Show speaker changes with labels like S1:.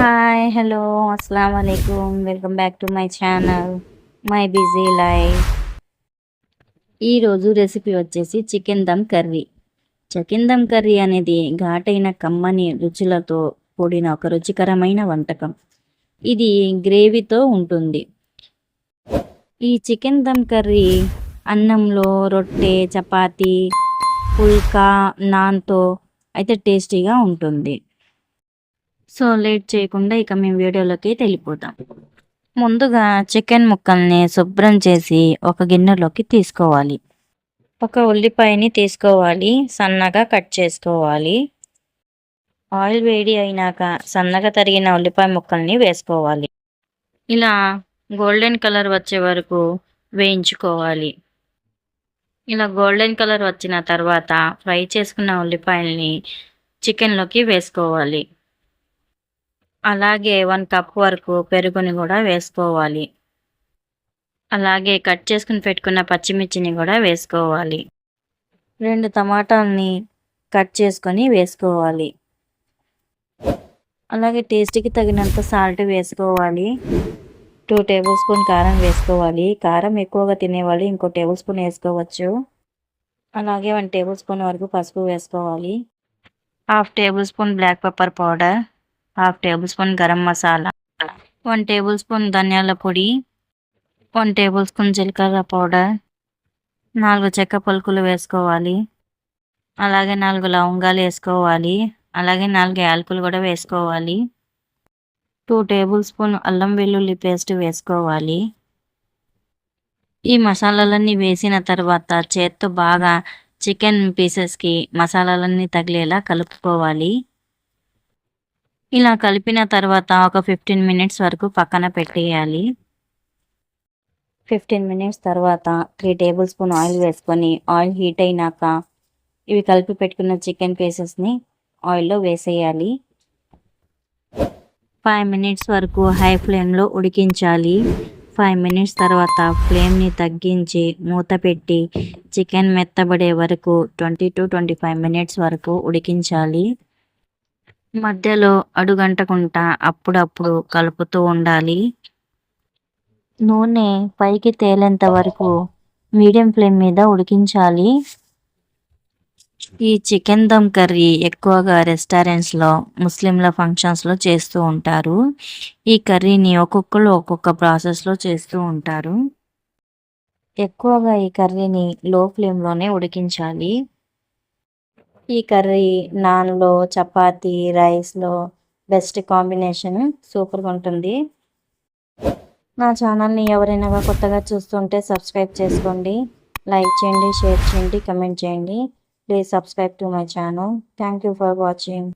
S1: Hi hello అస్సలం వాలేకుమ్ welcome back to my channel my busy life ఈరోజు recipe వచ్చేసి chicken dum curry chicken dum curry అనేది ఘాటైన కమ్మని రుచులతో కూడిన ఒక రుచికరమైన వంటకం. ఇది గ్రేవీతో ఉంటుంది. ఈ చికెన్ దమ్ కర్రీ అన్నంలో రొట్టె చపాతీ పుల్కా నాన్తో అయితే టేస్టీగా ఉంటుంది. సో లేట్ చేయకుండా ఇక మేము వీడియోలోకి వెళ్ళిపోతాం. ముందుగా చికెన్ ముక్కల్ని శుభ్రం చేసి ఒక గిన్నెలోకి తీసుకోవాలి. ఒక ఉల్లిపాయని తీసుకోవాలి సన్నగా కట్ చేసుకోవాలి. ఆయిల్ వేడి అయినాక సన్నగా తరిగిన ఉల్లిపాయ ముక్కల్ని వేసుకోవాలి. ఇలా గోల్డెన్ కలర్ వచ్చే వరకు వేయించుకోవాలి. ఇలా గోల్డెన్ కలర్ వచ్చిన తర్వాత ఫ్రై చేసుకున్న ఉల్లిపాయల్ని చికెన్లోకి వేసుకోవాలి. అలాగే వన్ కప్ వరకు పెరుగుని కూడా వేసుకోవాలి. అలాగే కట్ చేసుకుని పెట్టుకున్న పచ్చిమిర్చిని కూడా వేసుకోవాలి. రెండు టమాటాలని కట్ చేసుకొని వేసుకోవాలి. అలాగే టేస్ట్కి తగినంత సాల్ట్ వేసుకోవాలి. టూ టేబుల్ స్పూన్ కారం వేసుకోవాలి. కారం ఎక్కువగా తినేవాళ్ళు ఇంకో టేబుల్ స్పూన్ వేసుకోవచ్చు. అలాగే వన్ టేబుల్ స్పూన్ వరకు పసుపు వేసుకోవాలి. Half tablespoon black pepper powder. Half tablespoon garam masala one tablespoon ధనియాల పొడి వన్ టేబుల్ స్పూన్ జీలకర్ర పౌడర్ నాలుగు చెక్క పలుకులు వేసుకోవాలి. అలాగే నాలుగు లవంగాలు వేసుకోవాలి. అలాగే నాలుగు యాలకులు కూడా వేసుకోవాలి. టూ టేబుల్ స్పూన్ అల్లం వెల్లుల్లి పేస్ట్ వేసుకోవాలి. ఈ మసాలాలన్నీ వేసిన తర్వాత చేత్తో బాగా చికెన్ పీసెస్కి మసాలాలన్నీ తగిలేలా కలుపుకోవాలి. ఇలా కలిపిన తర్వాత ఒక ఫిఫ్టీన్ మినిట్స్ వరకు పక్కన పెట్టేయాలి. ఫిఫ్టీన్ మినిట్స్ తర్వాత త్రీ టేబుల్ స్పూన్ ఆయిల్ వేసుకొని ఆయిల్ హీట్ అయినాక ఇవి కలిపి పెట్టుకున్న చికెన్ పీసెస్ని ఆయిల్లో వేసేయాలి. ఫైవ్ మినిట్స్ వరకు హై ఫ్లేమ్లో ఉడికించాలి. ఫైవ్ మినిట్స్ తర్వాత ఫ్లేమ్ని తగ్గించి మూత పెట్టి చికెన్ మెత్తబడే వరకు twenty to twenty five minutes వరకు ఉడికించాలి. మధ్యలో అడుగంటకుండా అప్పుడప్పుడు కలుపుతూ ఉండాలి. నూనె పైకి తేలేంత వరకు మీడియం ఫ్లేమ్ మీద ఉడికించాలి. ఈ చికెన్ దమ్ కర్రీ ఎక్కువగా రెస్టారెంట్స్లో ముస్లింల ఫంక్షన్స్లో చేస్తూ ఉంటారు. ఈ కర్రీని ఒక్కొక్కరు ఒక్కొక్క ప్రాసెస్లో చేస్తూ ఉంటారు. ఎక్కువగా ఈ కర్రీని లో ఫ్లేమ్లోనే ఉడికించాలి. ఈ కర్రీ నాన్లో చపాతీ రైస్లో బెస్ట్ కాంబినేషన్. సూపర్గా ఉంటుంది. నా ఛానల్ని ఎవరైనా కొత్తగా చూస్తుంటే సబ్స్క్రైబ్ చేసుకోండి. లైక్ చేయండి షేర్ చేయండి కమెంట్ చేయండి. Please subscribe to my channel. Thank for watching.